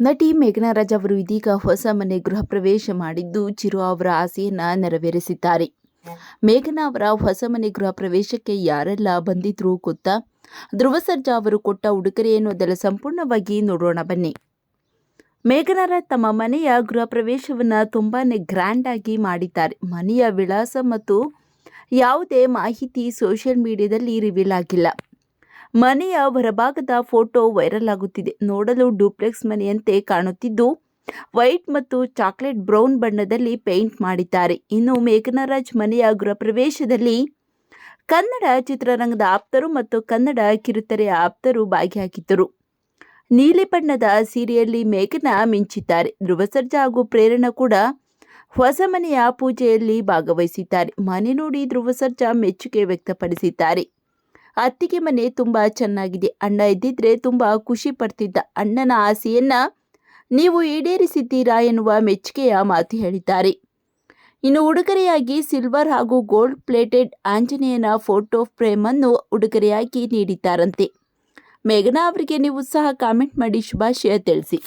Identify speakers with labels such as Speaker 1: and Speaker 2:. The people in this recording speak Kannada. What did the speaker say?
Speaker 1: ನಟಿ ಮೇಘನಾರಾಜ್ ಅವರು ಇದೀಗ ಹೊಸ ಮನೆ ಗೃಹ ಪ್ರವೇಶ ಮಾಡಿದ್ದು ಚಿರು ಅವರ ಆಸೆಯನ್ನ ನೆರವೇರಿಸಿದ್ದಾರೆ. ಮೇಘನಾ ಅವರ ಹೊಸ ಮನೆ ಗೃಹ ಪ್ರವೇಶಕ್ಕೆ ಯಾರೆಲ್ಲ ಬಂದಿದ್ರು ಗೊತ್ತಾ? ಧ್ರುವ ಸರ್ಜಾ ಅವರು ಕೊಟ್ಟ ಉಡುಗೊರೆಯನ್ನು ಅದೆಲ್ಲ ಸಂಪೂರ್ಣವಾಗಿ ನೋಡೋಣ ಬನ್ನಿ. ಮೇಘನಾರಾಜ್ ತಮ್ಮ ಮನೆಯ ಗೃಹ ಪ್ರವೇಶವನ್ನ ತುಂಬಾನೇ ಗ್ರ್ಯಾಂಡ್ ಆಗಿ ಮಾಡಿದ್ದಾರೆ. ಮನೆಯ ವಿಳಾಸ ಮತ್ತು ಯಾವುದೇ ಮಾಹಿತಿ ಸೋಷಿಯಲ್ ಮೀಡಿಯಾದಲ್ಲಿ ರಿವೀಲ್ ಆಗಿಲ್ಲ. ಮನೆಯ ಹೊರಭಾಗದ ಫೋಟೋ ವೈರಲ್ ಆಗುತ್ತಿದೆ. ನೋಡಲು ಡೂಪ್ಲೆಕ್ಸ್ ಮನೆಯಂತೆ ಕಾಣುತ್ತಿದ್ದು, ವೈಟ್ ಮತ್ತು ಚಾಕ್ಲೇಟ್ ಬ್ರೌನ್ ಬಣ್ಣದಲ್ಲಿ ಪೇಂಟ್ ಮಾಡಿದ್ದಾರೆ. ಇನ್ನು ಮೇಘನರಾಜ್ ಮನೆಯ ಗೃಹ ಪ್ರವೇಶದಲ್ಲಿ ಕನ್ನಡ ಚಿತ್ರರಂಗದ ಆಪ್ತರು ಮತ್ತು ಕನ್ನಡ ಕಿರುತೆರೆಯ ಆಪ್ತರು ಭಾಗಿಯಾಗಿದ್ದರು. ನೀಲಿ ಬಣ್ಣದ ಸೀರೆಯಲ್ಲಿ ಮೇಘನ ಮಿಂಚಿದ್ದಾರೆ. ಧ್ರುವ ಸರ್ಜಾ ಹಾಗೂ ಪ್ರೇರಣಾ ಕೂಡ ಹೊಸ ಮನೆಯ ಪೂಜೆಯಲ್ಲಿ ಭಾಗವಹಿಸಿದ್ದಾರೆ. ಮನೆ ನೋಡಿ ಧ್ರುವ ಸರ್ಜಾ ಮೆಚ್ಚುಗೆ ವ್ಯಕ್ತಪಡಿಸಿದ್ದಾರೆ. ಅತ್ತಿಗೆ ಮನೆ ತುಂಬ ಚೆನ್ನಾಗಿದೆ. ಅಣ್ಣ ಇದ್ದಿದ್ರೆ ತುಂಬ ಖುಷಿ ಪಡ್ತಿದ್ದ. ಅಣ್ಣನ ಆಸೆಯನ್ನ ನೀವು ಈಡೇರಿಸಿದ್ದೀರಾ ಎನ್ನುವ ಮೆಚ್ಚುಗೆಯ ಮಾತು ಹೇಳಿದ್ದಾರೆ. ಇನ್ನು ಉಡುಗೊರೆಯಾಗಿ ಸಿಲ್ವರ್ ಹಾಗೂ ಗೋಲ್ಡ್ ಪ್ಲೇಟೆಡ್ ಆಂಜನೇಯನ ಫೋಟೋ ಫ್ರೇಮ್ ಅನ್ನು ಉಡುಗೊರೆಯಾಗಿ ನೀಡಿದ್ದಾರಂತೆ. ಮೇಘನಾ ಅವರಿಗೆ ನೀವು ಸಹ ಕಾಮೆಂಟ್ ಮಾಡಿ ಶುಭಾಶಯ ತಿಳಿಸಿ.